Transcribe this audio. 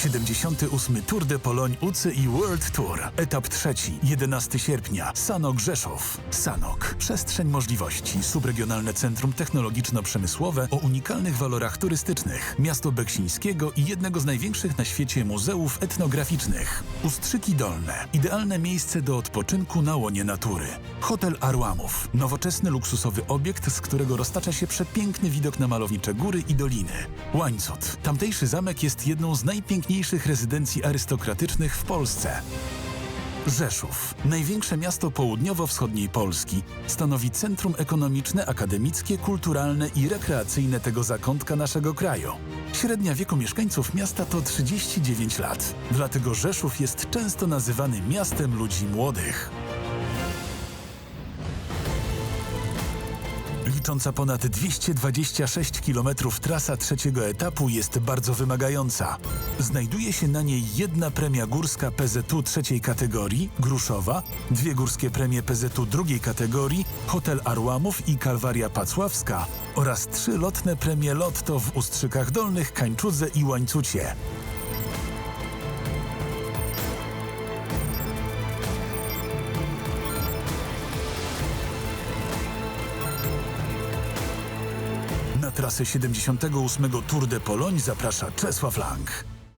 78. Tour de Pologne UCI World Tour. Etap trzeci, 11 sierpnia. Sanok Rzeszów. Sanok. Przestrzeń możliwości. Subregionalne Centrum Technologiczno-Przemysłowe o unikalnych walorach turystycznych. Miasto Beksińskiego i jednego z największych na świecie muzeów etnograficznych. Ustrzyki Dolne. Idealne miejsce do odpoczynku na łonie natury. Hotel Arłamów. Nowoczesny, luksusowy obiekt, z którego roztacza się przepiękny widok na malownicze góry i doliny. Łańcut. Tamtejszy zamek jest jedną z najpiękniejszych rezydencji arystokratycznych w Polsce. Rzeszów, największe miasto południowo-wschodniej Polski, stanowi centrum ekonomiczne, akademickie, kulturalne i rekreacyjne tego zakątka naszego kraju. Średnia wieku mieszkańców miasta to 39 lat, dlatego Rzeszów jest często nazywany miastem ludzi młodych. Licząca ponad 226 km trasa trzeciego etapu jest bardzo wymagająca. Znajduje się na niej jedna premia górska PZU trzeciej kategorii, Gruszowa, dwie górskie premie PZU drugiej kategorii, Hotel Arłamów i Kalwaria Pacławska oraz trzy lotne premie Lotto w Ustrzykach Dolnych, Kańczudze i Łańcucie. Na trasę 78 Tour de Pologne zaprasza Czesław Lang.